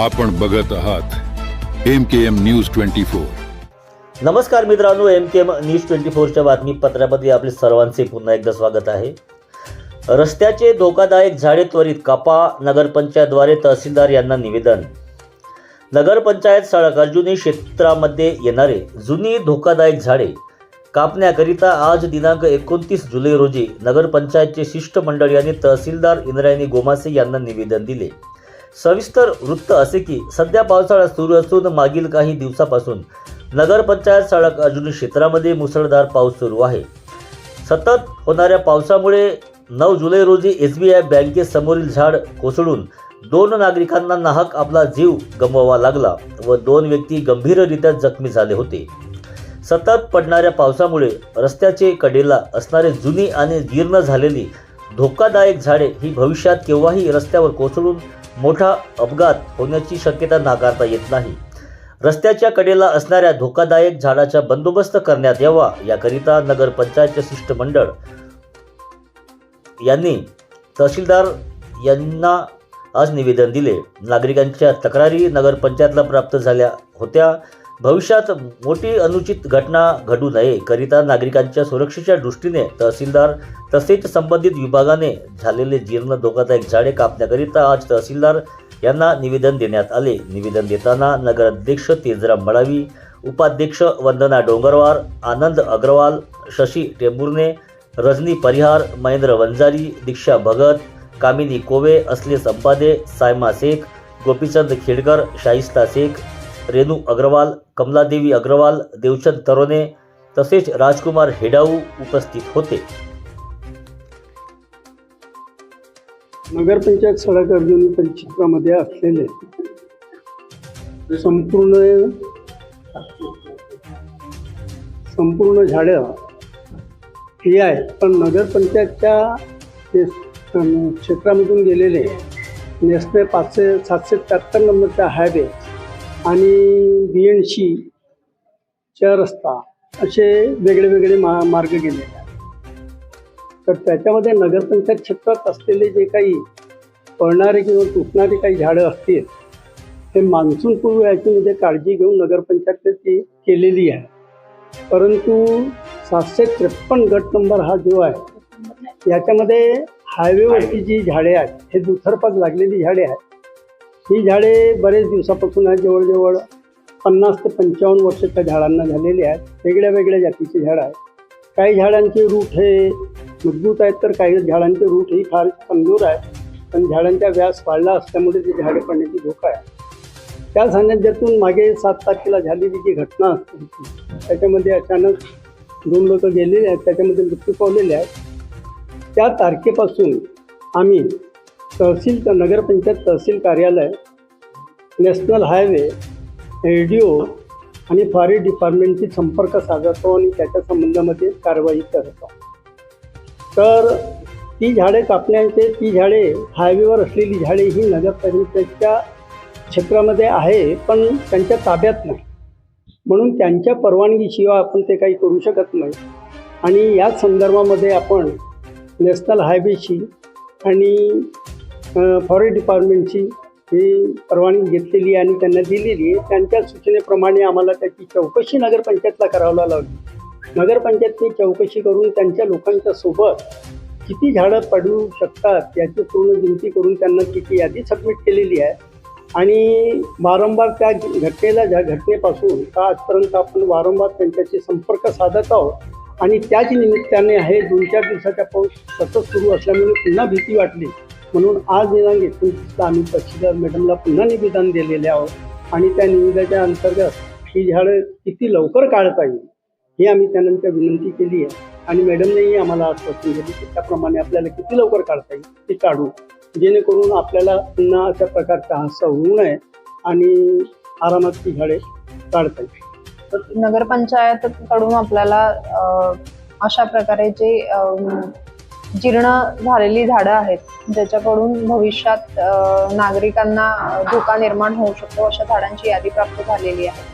आपण बघत आहात M K M news twenty four नमस्कार मित्रांनो M K M news twenty फोरच्या बातमीपत्रामध्ये आपले सर्वांचे पुन्हा एकदा स्वागत आहे. रस्त्याचे धोकादायक झाडे त्वरित कापा नगरपंचायतद्वारे तहसीलदार यांना निवेदन. नगरपंचायत सडक अर्जुनी क्षेत्रामध्ये येणारे जुनी धोकादायक झाडे कापण्याकरिता आज दिनांक एकोणतीस जुलै रोजी नगरपंचायतचे शिष्टमंडळ यांनी तहसीलदार इंद्रायणी गोमासे यांना निवेदन दिले. सविस्तर वृत्त असे की सध्या पावसाळा सुरू असून मागील काही दिवसापासून नगरपंचायत सडक अर्जुनी क्षेत्रामध्ये मुसळधार पाऊस सुरू आहे. सतत होणाऱ्या पावसामुळे नऊ जुलै रोजी एस बी आय बँकेसमोरील झाड कोसळून दोन नागरिकांना नाहक आपला जीव गमवावा लागला व दोन व्यक्ती गंभीररित्या जखमी झाले होते. सतत पडणाऱ्या पावसामुळे रस्त्याचे कडेला असणारे जुनी आणि जीर्ण झालेली धोकादायक झाडे ही भविष्यात केव्हाही रस्त्यावर कोसळून मोठा अपघात होण्याची शक्यता नाकारता येत नाही. रस्त्याच्या कडेला असणाऱ्या धोकादायक झाडाचा बंदोबस्त करण्यात यावा याकरिता नगरपंचायतचे शिष्टमंडळ यांनी तहसीलदार यांना आज निवेदन दिले. नागरिकांच्या तक्रारी नगरपंचायतला प्राप्त झाल्या होत्या. भविष्यात मोठी अनुचित घटना घडू नये करिता नागरिकांच्या सुरक्षेच्या दृष्टीने तहसीलदार तसेच संबंधित विभागाने झालेले जीर्ण धोकादायक झाडे कापण्याकरिता आज तहसीलदार यांना निवेदन देण्यात आले. निवेदन देताना नगराध्यक्ष तेजराम मडावी उपाध्यक्ष वंदना डोंगरवार आनंद अग्रवाल शशी टेंबुर्ने रजनी परिहार महेंद्र वंजारी दीक्षा भगत कामिनी कोवे असले संपादे सायमा शेख गोपीचंद खेडकर शाहिस्ता शेख रेणू अग्रवाल कमलादेवी अग्रवाल देवचंद तरोने तसेच राजकुमार हेडाऊ उपस्थित होते. नगरपंचायत सडक अर्जुनी परिक्षेत्रामध्ये असलेले संपूर्ण संपूर्ण झाडं ही आहे पण नगरपंचायतच्या क्षेत्रामधून गेलेले नेसने पाचशे सातशे त्र्याहत्तर नंबरचा हायवे आणि बी एन च्या रस्ता असे वेगळे वेगळे मा मार्ग गेलेले आहेत. तर त्याच्यामध्ये नगरपंचायत क्षेत्रात असलेले जे काही पळणारे किंवा तुटणारे काही झाडं असतील हे मान्सूनपूर्व याच्यामध्ये काळजी घेऊन नगरपंचायतने ती केलेली आहे. परंतु सातशे त्रेपन्न गट नंबर हा जो आहे याच्यामध्ये हायवेवरची जी झाडे आहेत हे दुथरपात लागलेली झाडे आहेत. ही झाडे बरेच दिवसापासून आहेत जवळजवळ पन्नास ते पंचावन्न वर्षाच्या झाडांना झालेली आहेत. वेगळ्या वेगळ्या जातीची झाडं आहेत. काही झाडांचे रूट हे मजबूत आहेत तर काही झाडांचे रूट ही फार कमजोर आहे पण झाडांचा व्यास वाढला असल्यामुळे ती झाडे पडण्याची धोका आहे. त्या सान्निध्यातून मागे सात तारखेला झालेली जी घटना असते त्याच्यामध्ये अचानक दोन लोक गेलेले आहेत त्याच्यामध्ये मृत्यू पावलेले आहेत. त्या तारखेपासून आम्ही तहसील नगरपंचायत तहसील कार्यालय national highway L D O आणि फॉरेस्ट डिपार्टमेंटशी संपर्क साधतो आणि त्याच्या संबंधामध्ये कारवाई करतो. तर ती झाडे कापण्याचे ती झाडे हायवेवर असलेली झाडे ही नगरपालिकेच्या क्षेत्रामध्ये आहे पण त्यांच्या ताब्यात नाही. म्हणून त्यांच्या परवानगीशिवाय आपण ते काही करू शकत नाही. आणि याच संदर्भामध्ये आपण नॅशनल हायवेशी आणि फॉरेस्ट डिपार्टमेंटची ही परवानगी घेतलेली आणि त्यांना दिलेली आहे त्यांच्या सूचनेप्रमाणे आम्हाला त्याची चौकशी नगरपंचायतला करायला लावली. नगरपंचायतने चौकशी करून त्यांच्या लोकांच्या सोबत किती झाडं पडू शकतात याची पूर्ण गिनती करून त्यांना तिची यादी सबमिट केलेली आहे. आणि वारंवार त्या घटनेला ज्या घटनेपासून का आजपर्यंत आपण वारंवार त्यांच्याशी संपर्क साधत आहोत आणि त्याच निमित्ताने हे दोन चार दिवसाचा पाऊस सतत सुरू असल्यामुळे पुन्हा भीती वाटली. म्हणून आज दिनांक एकोणतीसला आम्ही तहसीलदार मॅडमला पुन्हा निवेदन दिलेले आहोत आणि त्या निवेदनाच्या अंतर्गत ही झाडं किती लवकर काढता येईल ही आम्ही त्यानंतर विनंती केली आहे. आणि मॅडमनेही आम्हाला आश्वासन दिले की त्याप्रमाणे आपल्याला किती लवकर काढता येईल ते काढू. जेणेकरून आपल्याला पुन्हा अशा प्रकारचा हादसा होऊ नये आणि आरामात ती झाडे काढता येईल तर नगरपंचायतकडून आपल्याला अशा प्रकारे जे जीर्ण झालेली झाडं आहेत. ज्याच्याकडून भविष्यात नागरिकांना धोका निर्माण होऊ शकतो अशा झाडांची यादी प्राप्त झालेली आहे.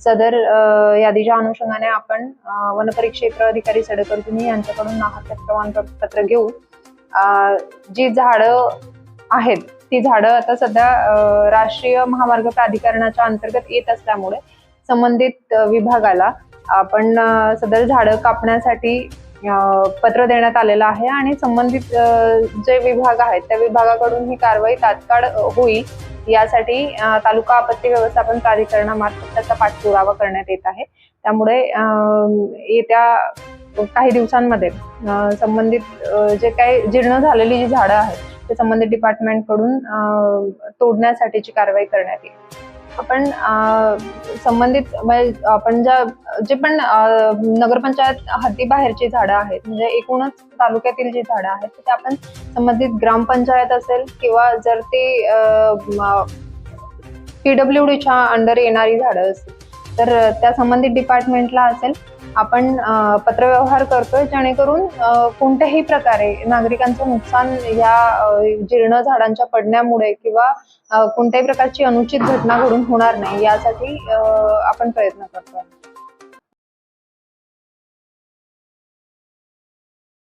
सदर यादीच्या अनुषंगाने आपण वनपरिक्षेत्र अधिकारी सडकर्जुनी यांच्याकडून नाहक प्रमाणपत्र घेऊ जी झाडं आहेत ती झाडं आता सध्या राष्ट्रीय महामार्ग प्राधिकरणाच्या अंतर्गत येत असल्यामुळे संबंधित विभागाला आपण सदर झाडं कापण्यासाठी पत्र देण्यात आलेलं आहे आणि संबंधित जे विभाग आहेत त्या विभागाकडून ही कारवाई तात्काळ होईल. यासाठी तालुका आपत्ती व्यवस्थापन प्राधिकरणामार्फत त्याचा पाठपुरावा करण्यात येत आहे. त्यामुळे येत्या काही दिवसांमध्ये संबंधित जे काही जीर्ण झालेली जी झाडं आहेत ते संबंधित डिपार्टमेंटकडून तोडण्यासाठीची कारवाई करण्यात येईल. आपण संबंधित म्हणजे आपण ज्या जे पण नगरपंचायत हद्दीबाहेरची झाडं आहेत म्हणजे एकूणच तालुक्यातील जी झाडं आहेत ते आपण संबंधित ग्रामपंचायत असेल किंवा जर ते पीडब्ल्यू डीच्या अंडर येणारी झाडं असतील तर त्या संबंधित डिपार्टमेंटला असेल आपण पत्रव्यवहार करतोय जेणेकरून कोणत्याही प्रकारे नागरिकांचं नुकसान या जीर्ण झाडांच्या पडण्यामुळे किंवा कोणत्याही प्रकारची अनुचित घटना घडून होणार नाही यासाठी आपण प्रयत्न करतोय.